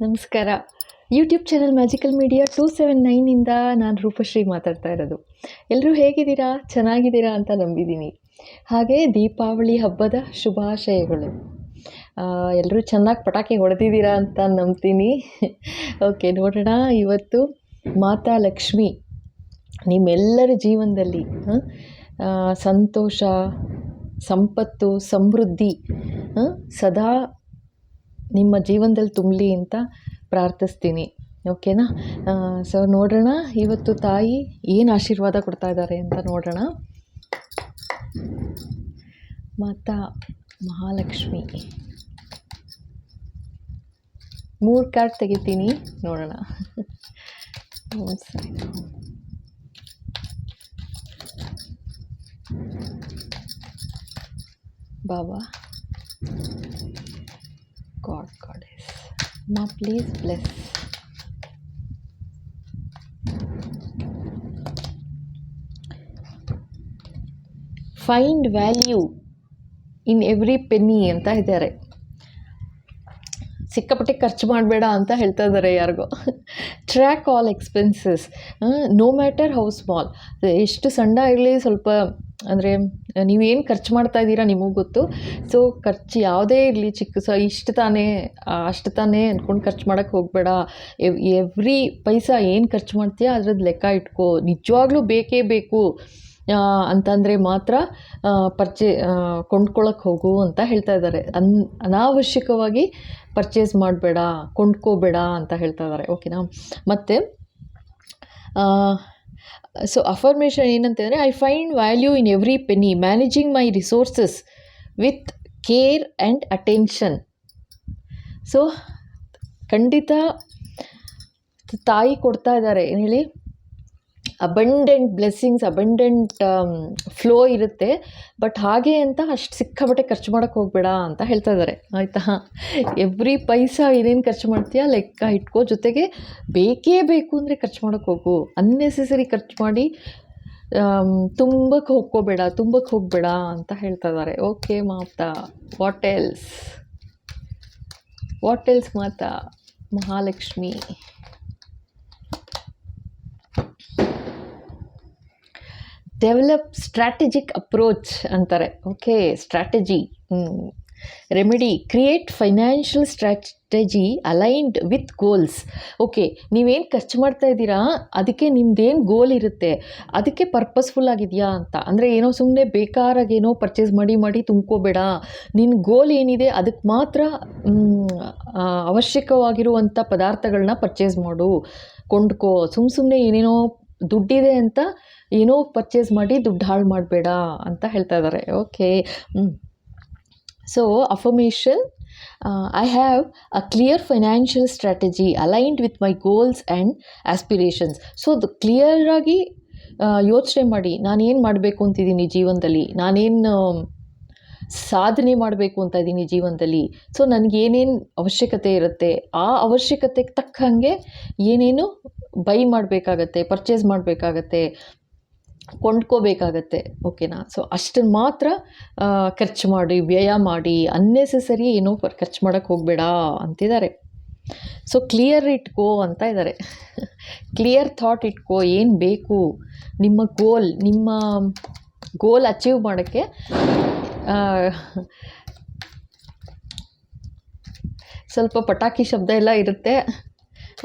ನಮಸ್ಕಾರ. YouTube channel magical media two seven ನೈನಿಂದ ನಾನು ರೂಪಶ್ರೀ ಮಾತಾಡ್ತಾ ಇರೋದು. ಎಲ್ಲರೂ ಹೇಗಿದ್ದೀರಾ? ಚೆನ್ನಾಗಿದ್ದೀರಾ ಅಂತ ನಂಬಿದ್ದೀನಿ. ಹಾಗೆ ದೀಪಾವಳಿ ಹಬ್ಬದ ಶುಭಾಶಯಗಳು. ಎಲ್ಲರೂ ಚೆನ್ನಾಗಿ ಪಟಾಕಿ ಹೊಡೆದಿದ್ದೀರಾ ಅಂತ ನಂಬ್ತೀನಿ. ಓಕೆ ನೋಡೋಣ. ಇವತ್ತು ಮಾತಾ ಲಕ್ಷ್ಮಿ, ನಿಮ್ಮೆಲ್ಲರ ಜೀವನದಲ್ಲಿ ಸಂತೋಷ, ಸಂಪತ್ತು, ಸಮೃದ್ಧಿ ಸದಾ ನಿಮ್ಮ ಜೀವನದಲ್ಲಿ ತುಂಬಲಿ ಅಂತ ಪ್ರಾರ್ಥಿಸ್ತೀನಿ, ಓಕೆನಾ? ಸೊ ನೋಡೋಣ, ಇವತ್ತು ತಾಯಿ ಏನು ಆಶೀರ್ವಾದ ಕೊಡ್ತಾ ಇದ್ದಾರೆ ಅಂತ ನೋಡೋಣ. ಮಾತಾ ಮಹಾಲಕ್ಷ್ಮಿ. ಮೂರು ಕಾರ್ಡ್ ತೆಗಿತೀನಿ, ನೋಡೋಣ. Baba. God, Goddess. Ma, please bless. Find value in every penny ಅಂತ ಇದ್ದಾರೆ ಸಿಕ್ಕಾಪಟ್ಟೆ ಖರ್ಚು ಮಾಡಬೇಡ ಅಂತ ಹೇಳ್ತಾ ಇದ್ದಾರೆ ಯಾರಿಗೋ track all expenses no matter how small ಎಷ್ಟು ಸಣ್ಣ ಇರಲಿ ಸ್ವಲ್ಪ ಅಂದರೆ ನೀವೇನು ಖರ್ಚು ಮಾಡ್ತಾ ಇದ್ದೀರಾ ನಿಮಗೆ ಗೊತ್ತು. ಸೊ ಖರ್ಚು ಯಾವುದೇ ಇರಲಿ, ಚಿಕ್ಕ ಸ, ಇಷ್ಟು ತಾನೇ, ಅಷ್ಟು ತಾನೇ ಅಂದ್ಕೊಂಡು ಖರ್ಚು ಮಾಡೋಕ್ಕೆ ಹೋಗಬೇಡ. ಎವ್, ಎವ್ರಿ ಪೈಸಾ ಏನು ಖರ್ಚು ಮಾಡ್ತೀಯ ಅದ್ರದ್ದು ಲೆಕ್ಕ ಇಟ್ಕೋ. ನಿಜವಾಗ್ಲೂ ಬೇಕೇ ಬೇಕು. ಅಂತಂದರೆ ಮಾತ್ರ ಪರ್ಚೇ ಕೊಂಡ್ಕೊಳ್ಳೋಕೆ ಹೋಗು ಅಂತ ಹೇಳ್ತಾ ಇದ್ದಾರೆ. ಅನ್, ಅನಾವಶ್ಯಕವಾಗಿ ಪರ್ಚೇಸ್ ಮಾಡಬೇಡ, ಕೊಂಡ್ಕೋಬೇಡ ಅಂತ ಹೇಳ್ತಾ ಇದ್ದಾರೆ. ಓಕೆನಾ? ಮತ್ತು ಸೊ ಅಫರ್ಮೇಷನ್ ಏನಂತಂದರೆ I find value in every penny managing my resources with care and attention so ಖಂಡಿತ ತಾಯಿ ಕೊಡ್ತಾ ಇದ್ದಾರೆ. ಏನು ಹೇಳಿ? ಅಬಂಡೆಂಟ್ ಬ್ಲೆಸ್ಸಿಂಗ್ಸ್ ಅಬಂಡೆಂಟ್ ಫ್ಲೋ ಇರುತ್ತೆ. ಬಟ್ ಹಾಗೆ ಅಂತ ಅಷ್ಟು ಸಿಕ್ಕಾಪಟ್ಟೆ ಖರ್ಚು ಮಾಡೋಕ್ಕೆ ಹೋಗಬೇಡ ಅಂತ ಹೇಳ್ತಾ ಇದ್ದಾರೆ ಆಯಿತಾ? ಎವ್ರಿ ಪೈಸಾ ಏನೇನು ಖರ್ಚು ಮಾಡ್ತೀಯಾ? ಲೆಕ್ಕ ಇಟ್ಕೋ. ಜೊತೆಗೆ ಬೇಕೇ ಬೇಕು ಅಂದರೆ ಖರ್ಚು ಮಾಡೋಕ್ಕೆ ಹೋಗು. ಅನ್ನೆಸೆಸರಿ ಖರ್ಚು ಮಾಡಿ ತುಂಬಕ್ಕೆ ಹೋಗ್ಕೋಬೇಡ ತುಂಬಕ್ಕೆ ಹೋಗಬೇಡ ಅಂತ ಹೇಳ್ತಾ ಇದ್ದಾರೆ ಓಕೆ ಮಾತಾ. ವಾಟೆಲ್ಸ್ ವಾಟೆಲ್ಸ್ ಮಾತಾ? ಮಹಾಲಕ್ಷ್ಮಿ. ಡೆವಲಪ್ ಸ್ಟ್ರಾಟಜಿಕ್ ಅಪ್ರೋಚ್ ಅಂತಾರೆ. Okay strategy remedy create financial strategy aligned with goals okay ನೀವೇನು ಖರ್ಚು ಮಾಡ್ತಾ ಇದ್ದೀರಾ? ಅದಕ್ಕೆ ನಿಮ್ದೇನು ಗೋಲ್ ಇರುತ್ತೆ? ಅದಕ್ಕೆ ಪರ್ಪಸ್ಫುಲ್ ಆಗಿದೆಯಾ ಅಂತ. ಅಂದರೆ ಏನೋ ಸುಮ್ಮನೆ ಬೇಕಾರಾಗೇನೋ ಪರ್ಚೇಸ್ ಮಾಡಿ ಮಾಡಿ ತುಂಬ್ಕೋಬೇಡ. ನಿನ್ನ ಗೋಲ್ ಏನಿದೆ ಅದಕ್ಕೆ ಮಾತ್ರ ಅವಶ್ಯಕವಾಗಿರುವಂಥ ಪದಾರ್ಥಗಳನ್ನ ಪರ್ಚೇಸ್ ಮಾಡು. ಕೊಂಡ್ಕೋ. ಸುಮ್ಮ ಸುಮ್ಮನೆ ಏನೇನೋ ದುಡ್ಡಿದೆ ಅಂತ ಏನೋ ಪರ್ಚೇಸ್ ಮಾಡಿ ದುಡ್ಡು ಹಾಳು ಮಾಡಬೇಡ ಅಂತ ಹೇಳ್ತಾ ಇದ್ದಾರೆ okay so affirmation I have a clear financial strategy aligned with my goals and aspirations so ಅದು ಕ್ಲಿಯರಾಗಿ ಯೋಚನೆ ಮಾಡಿ, ನಾನೇನು ಮಾಡಬೇಕು ಅಂತಿದ್ದೀನಿ ಜೀವನದಲ್ಲಿ, ನಾನೇನು ಸಾಧನೆ ಮಾಡಬೇಕು ಅಂತ ಇದ್ದೀನಿ ಜೀವನದಲ್ಲಿ. ಸೊ ನನಗೇನೇನು ಅವಶ್ಯಕತೆ ಇರುತ್ತೆ, ಆ ಅವಶ್ಯಕತೆಗೆ ತಕ್ಕ ಹಾಗೆ ಏನೇನು ಬೈ ಮಾಡಬೇಕಾಗತ್ತೆ ಪರ್ಚೇಸ್ ಮಾಡಬೇಕಾಗತ್ತೆ, ಕೊಂಡ್ಕೋಬೇಕಾಗತ್ತೆ ಓಕೆನಾ ಸೊ ಅಷ್ಟನ್ನು ಮಾತ್ರ ಖರ್ಚು ಮಾಡಿ, ವ್ಯಯ ಮಾಡಿ ಅನ್ನೆಸೆಸರಿ ಏನೋ ಖರ್ಚು ಮಾಡೋಕ್ಕೆ ಹೋಗಬೇಡ ಅಂತಿದ್ದಾರೆ. ಸೊ ಕ್ಲಿಯರ್ ಇಟ್ಕೋ ಅಂತ ಇದ್ದಾರೆ. ಕ್ಲಿಯರ್ ಥಾಟ್ ಇಟ್ಕೋ, ಏನು ಬೇಕು? ನಿಮ್ಮ ಗೋಲ್ ನಿಮ್ಮ ಗೋಲ್ ಅಚೀವ್ ಮಾಡೋಕ್ಕೆ ಸ್ವಲ್ಪ ಪಟಾಕಿ ಶಬ್ದ ಎಲ್ಲ ಇರುತ್ತೆ.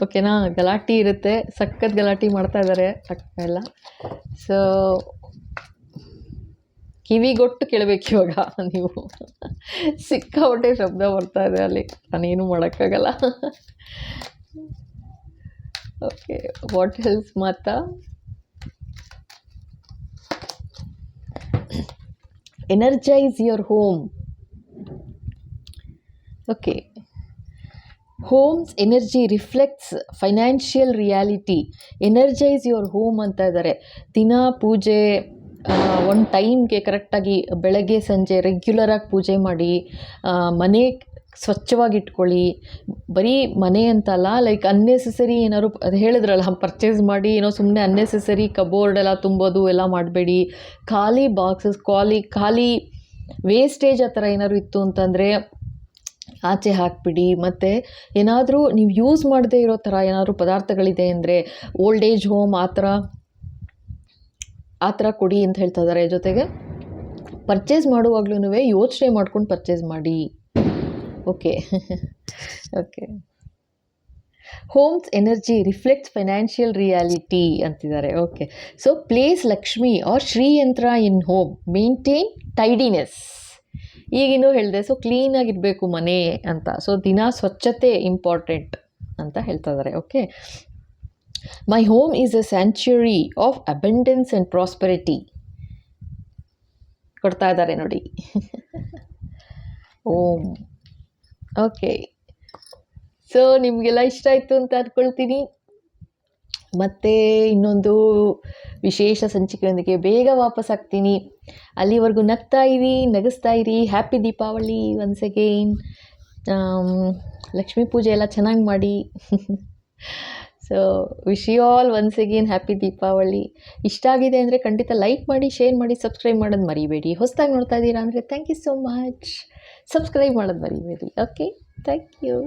ಓಕೆನಾ ಗಲಾಟೆ ಇರುತ್ತೆ. ಸಖತ್ ಗಲಾಟೆ ಮಾಡ್ತಾ ಇದ್ದಾರೆ ಅಕ್ಕ ಎಲ್ಲ. ಸೊ ಕಿವಿಗೊಟ್ಟು ಕೇಳಬೇಕು ಇವಾಗ ನೀವು. ಸಿಕ್ಕಾಪಟ್ಟೆ ಶಬ್ದ ಬರ್ತಾ ಇದೆ ಅಲ್ಲಿ. ನಾನೇನು ಮಾಡೋಕ್ಕಾಗಲ್ಲ. Okay what Hales Mata? Energise your home okay home's energy reflects financial reality energise your home ಅಂತ ಇದ್ದಾರೆ ದಿನ, ಪೂಜೆ ಒಂದು ಟೈಮ್ಗೆ ಕರೆಕ್ಟಾಗಿ ಬೆಳಗ್ಗೆ, ಸಂಜೆ ರೆಗ್ಯುಲರಾಗಿ ಪೂಜೆ ಮಾಡಿ ಮನೆ ಸ್ವಚ್ಛವಾಗಿ ಇಟ್ಕೊಳ್ಳಿ ಬರೀ ಮನೆ ಅಂತಲ್ಲ ಲೈಕ್ ಅನ್ನೆಸೆಸರಿ ಏನಾದ್ರು, ಅದು ಹೇಳಿದ್ರಲ್ಲ ಪರ್ಚೇಸ್ ಮಾಡಿ, ಏನೋ ಸುಮ್ಮನೆ ಅನ್ನೆಸೆಸರಿ ಕಬೋರ್ಡ್ ಎಲ್ಲ ತುಂಬೋದು, ಎಲ್ಲ ಮಾಡಬೇಡಿ. ಖಾಲಿ ಬಾಕ್ಸಸ್ ಖಾಲಿ ಖಾಲಿ ವೇಸ್ಟೇಜ್ ಆ ಥರ ಏನಾದ್ರು ಇತ್ತು ಅಂತಂದರೆ ಆಚೆ ಹಾಕಿಬಿಡಿ. ಮತ್ತು ಏನಾದರೂ ನೀವು ಯೂಸ್ ಮಾಡದೇ ಇರೋ ಥರ ಏನಾದರೂ ಪದಾರ್ಥಗಳಿದೆ ಅಂದರೆ ಓಲ್ಡ್ ಏಜ್ ಹೋಮ್ ಆ ಥರ ಆ ಥರ ಕೊಡಿ ಅಂತ ಹೇಳ್ತಾ ಇದ್ದಾರೆ. ಜೊತೆಗೆ ಪರ್ಚೇಸ್ ಮಾಡುವಾಗ್ಲೂ ಯೋಚನೆ ಮಾಡ್ಕೊಂಡು ಪರ್ಚೇಸ್ ಮಾಡಿ. Okay okay home's energy reflects financial reality ಅಂತಿದ್ದಾರೆ. Okay so place Lakshmi or ಶ್ರೀಯಂತ್ರ in home maintain tidiness ಈಗಿನ್ನೂ ಹೇಳಿದೆ ಸೊ ಕ್ಲೀನಾಗಿರಬೇಕು ಮನೆ ಅಂತ. ಸೊ ದಿನ ಸ್ವಚ್ಛತೆ ಇಂಪಾರ್ಟೆಂಟ್ ಅಂತ ಹೇಳ್ತಾ ಇದ್ದಾರೆ okay my home is a sanctuary of abundance and prosperity ಕೊಡ್ತಾ ಇದ್ದಾರೆ ನೋಡಿ. ಓಂ. ಓಕೆ ಸೊ ನಿಮಗೆಲ್ಲ ಇಷ್ಟ ಆಯಿತು ಅಂತ ಅಂದ್ಕೊಳ್ತೀನಿ ಮತ್ತೆ ಇನ್ನೊಂದು ವಿಶೇಷ ಸಂಚಿಕೆಯೊಂದಿಗೆ ಬೇಗ ವಾಪಸ್ ಆಗ್ತೀನಿ. ಅಲ್ಲಿವರೆಗೂ ನಗ್ತಾ ಇರಿ, ನಗಿಸ್ತಾ ಇರಿ. Happy Deepavali once again Lakshmi ಪೂಜೆ ಎಲ್ಲ ಚೆನ್ನಾಗಿ ಮಾಡಿ. So wish you all once again happy Deepavali ಇಷ್ಟ ಆಗಿದೆ ಅಂದರೆ ಖಂಡಿತ ಲೈಕ್ ಮಾಡಿ ಶೇರ್ ಮಾಡಿ ಸಬ್ಸ್ಕ್ರೈಬ್ ಮಾಡೋದು ಮರಿಬೇಡಿ. ಹೊಸದಾಗಿ ನೋಡ್ತಾ ಇದ್ದೀರಾ ಅಂದರೆ thank you so much subscribe ಮಾಡೋದು ಮರಿಬೇಡಿ. Okay thank you